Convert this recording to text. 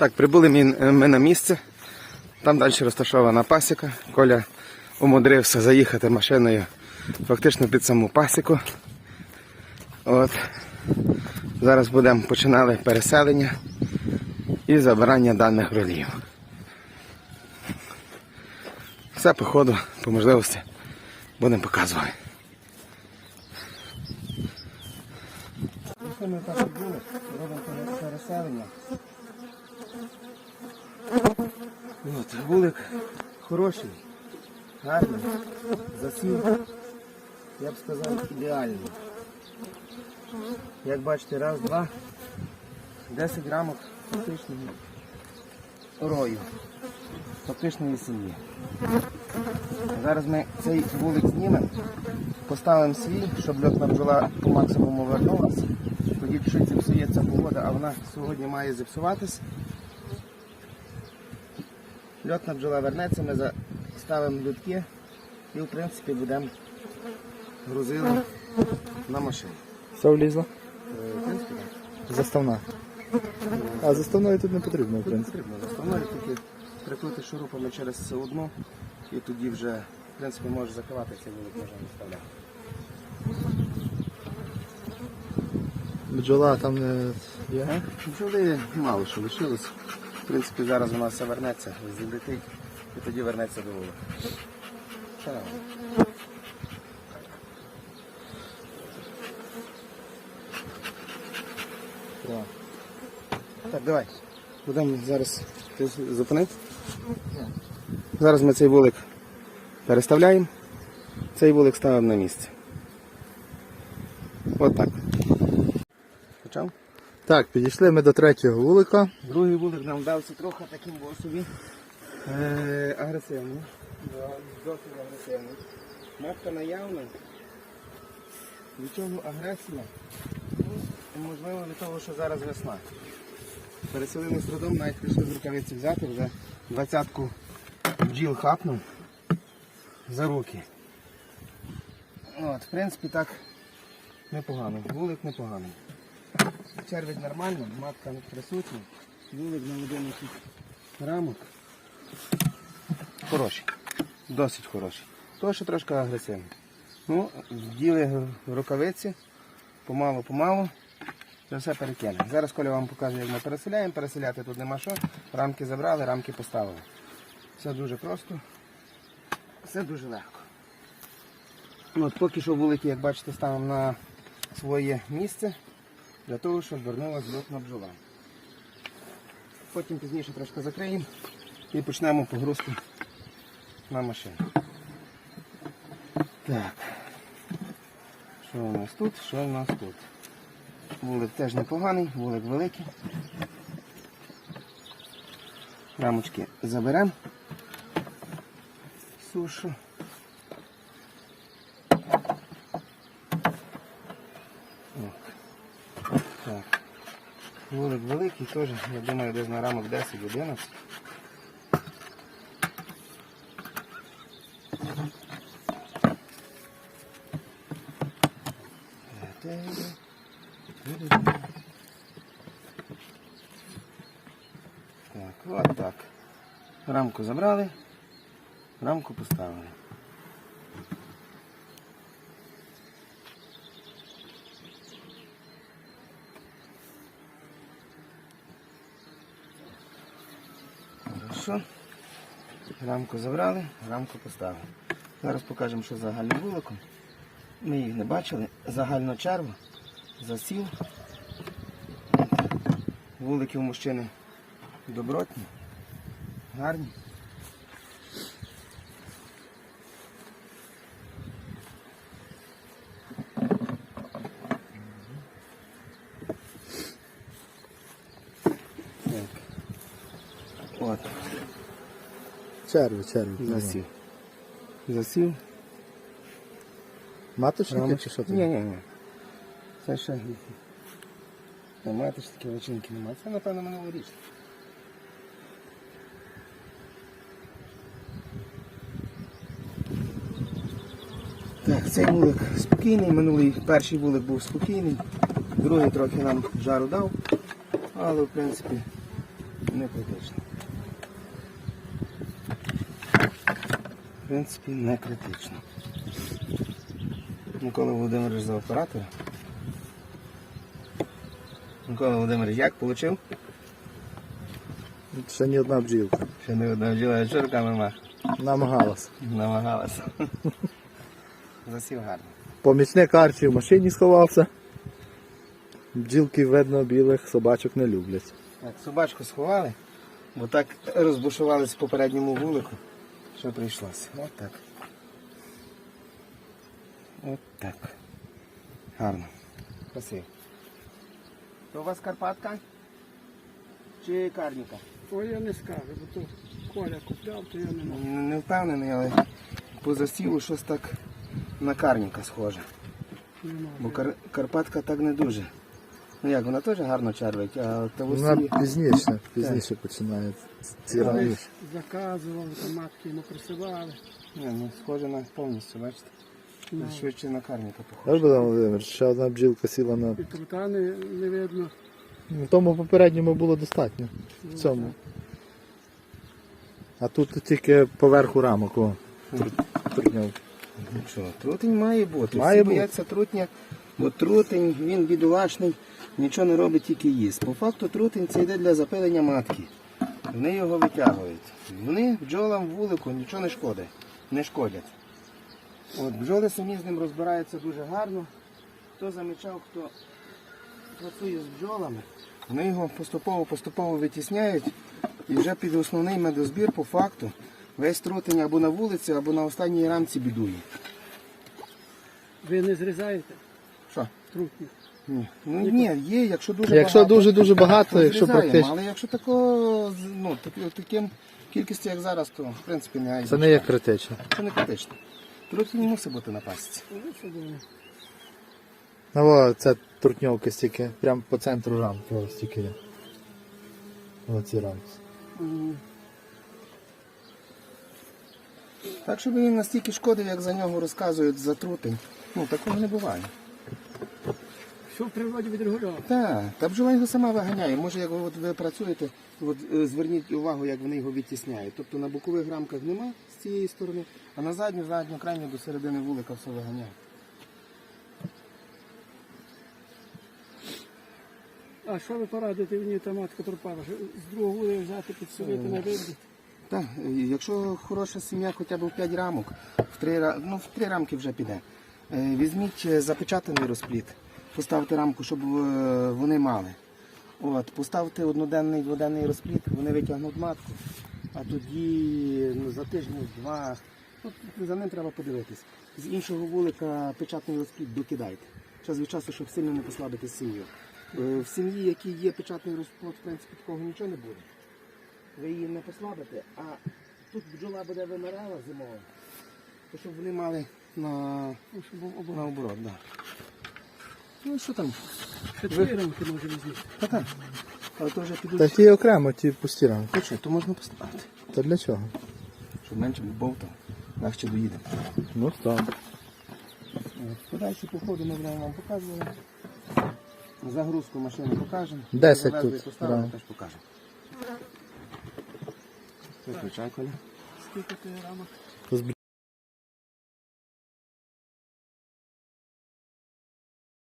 Так, прибули ми, ми на місце. Там далі розташована пасіка. Коля умудрився заїхати машиною фактично під саму пасіку. От. Зараз будемо починали переселення і забирання даних ролів. Все по ходу, по можливості будемо показувати. Ми так і були, робимо переселення. От, вулик хороший, гарний, засів, я б сказав, ідеальний. Як бачите, раз, два, 10 грамок фактичного рою, фактичної сім'ї. Зараз ми цей вулик знімемо, поставимо свій, щоб льотна бджола по максимуму вернулася. Тоді чуть зіпсується погода, а вона сьогодні має зіпсуватись. Льотна бджола вернеться, ми заставимо людки і в принципі будемо грузили на машину. Все влізло? Е, В принципі, так. Заставна. А заставної тут не потрібно, в Тут не принципі. потрібно заставною, тільки прикрути шурупами через це одну і тоді вже в принципі можеш закривати цей вулик, можна не вставляти. Бджола там не є. Бджоли мало що лишилось. Принципі, зараз вона все вернеться, злетить і тоді вернеться до вулика. Так. Давай. Будемо зараз ти зупинити. Зараз ми цей вулик переставляємо. Цей вулик ставимо на місце. От так. Почав? Так, підійшли ми до третього вулика. Другий вулик нам вдався трохи таким собі. Е, агресивний. Досить агресивний. Матка наявна. Від чого агресія? Ну, можливо, від того, що зараз весна. Переселили з трудом, навіть прийшли з рукавиці взяти, вже двадцятку бджіл хапнув за руки. От, в принципі, так непогано. Вулик непоганий. Червить нормально, матка присутня, вулик на 11 рамок. Хороший. Досить хороший. То, трошки агресивний. Ну, вділи рукавиці, помалу-помалу. Це все перекинемо. Зараз Коля вам покаже, як ми переселяємо. Переселяти тут нема що. Рамки забрали, рамки поставили. Все дуже просто. Все дуже легко. Ну, От Поки що вулики, як бачите, ставимо на своє місце для того, щоб вернулася льотна бджола. Потім пізніше трошки закриємо і почнемо погрузку на машину. Так. Що у нас тут? Що у нас тут? Вулик теж непоганий, вулик великий. Рамочки заберемо. Сушу. Вулик великий теж, я думаю, десь на рамок 10-11. Так, от так. Рамку забрали, рамку поставили. Хорошо. Рамку забрали, рамку поставили. Зараз покажемо, що загальним вуликом. Ми їх не бачили. Загальна черва, засів. Вулики у мужчини добротні, гарні. Так. От. Черви, черви. Засів. Засів. Маточники чи що Ні, там? ні, ні. Це ще. Немає ж такі личинки немає. Це, напевно, минулоріч. Так, цей вулик спокійний, минулий перший вулик був спокійний, другий трохи нам жару дав, але в принципі Не критично. Принципі, не критично. Микола Володимирович за оператора. Микола Володимирович, як получив? Ще ні одна бджілка. Ще не одна бджіла, що руками мах? Намагалась. Намагалася. Засів гарно. Помічник Арчі в машині сховався. Бджілки, видно, білих собачок не люблять. Так, собачку сховали, бо так розбушувалися в попередньому вулику, що прийшлося. От так. От так. Гарно. Красиво. То у вас Карпатка? Чи Карніка? Ой, я не скажу, бо то Коля купляв, то я не можу. Не, не впевнений, але по засіву щось так на Карніка схоже. Бо Кар... Карпатка так не дуже. Ну як, вона теж гарно червить, а та Вона усі... пізніше, пізніше починає ці заказував, там матки йому присилали. Ні, ну схоже на повністю, бачите? Ну. Швидше на Карніка похоже. Ось Богдан Володимирович, ще одна бджілка сіла на. І крута не, не видно. Ну, тому попередньому було достатньо. В цьому. А тут тільки поверху рамок. О, тру- трутньов. Ну що, трутень має бути. Має Всі бути. бояться трутня, бо трутень, він бідолашний, нічого не робить, тільки їсть. По факту трутень це йде для запилення матки. Вони його витягують. Вони бджолам вулику нічого не шкодить, не шкодять. От, бджоли самі з ним розбираються дуже гарно. Хто замічав, хто працює з бджолами, вони його поступово-поступово витісняють. І вже під основний медозбір по факту весь трутень або на вулиці, або на останній рамці бідує. Ви не зрізаєте Трутні. Ні. Ну ні, є, якщо дуже Якщо багато, дуже-дуже багато, то якщо зрізаємо. практично. Але якщо тако, ну, так- таким кількістю, як зараз, то в принципі не Це не є критично. Це не критично. Трутень мусить бути на пасіці. Ну. Ну, о, це трутньовки стільки, прямо по центру рамки, ось стільки є. Ось ці рамки. Так, щоб він настільки шкодив, як за нього розказують за трутень. Ну, такого не буває. Все в природі відрегульовано. Так, та бджола його сама виганяє. Може, як ви, от, ви працюєте, от, е, зверніть увагу, як вони його відтісняють. Тобто на бокових рамках нема з цієї сторони, а на задню, задню, крайню до середини вулика все виганяє. А що ви порадите мені та матка пропала? З другого вулика взяти, підсилити на вибір? Так, е, якщо хороша сім'я хоча б в 5 рамок, в 3, ну, в 3 рамки вже піде. Е, Візьміть е, запечатаний розпліт, поставте рамку, щоб е, вони мали. От, поставте одноденний дводенний розпліт, вони витягнуть матку, а тоді ну, за тиждень, два. Ну, за ним треба подивитись. З іншого вулика печатний розпліт докидайте. Час від часу, щоб сильно не послабити сім'ю. Е, В сім'ї, які є печатний розплод, в принципі, такого нічого не буде ви її не послабите, а тут бджола буде вимирала зимово, то щоб вони мали на, Ну, щоб був оборот. да. Ну що там? Ще рамки може візьміть. Та так. Але то вже підуть. Та ті окремо, ті пусті рамки. Ну що, то можна поставити. Та для чого? Щоб менше був бовтав, легше доїде. Ну так. Подальші походу ми вам показували. Загрузку машини покажемо. Десять Завезли, тут, поставили, да. теж покажемо. Виключай, Коля. Скільки ти рамок?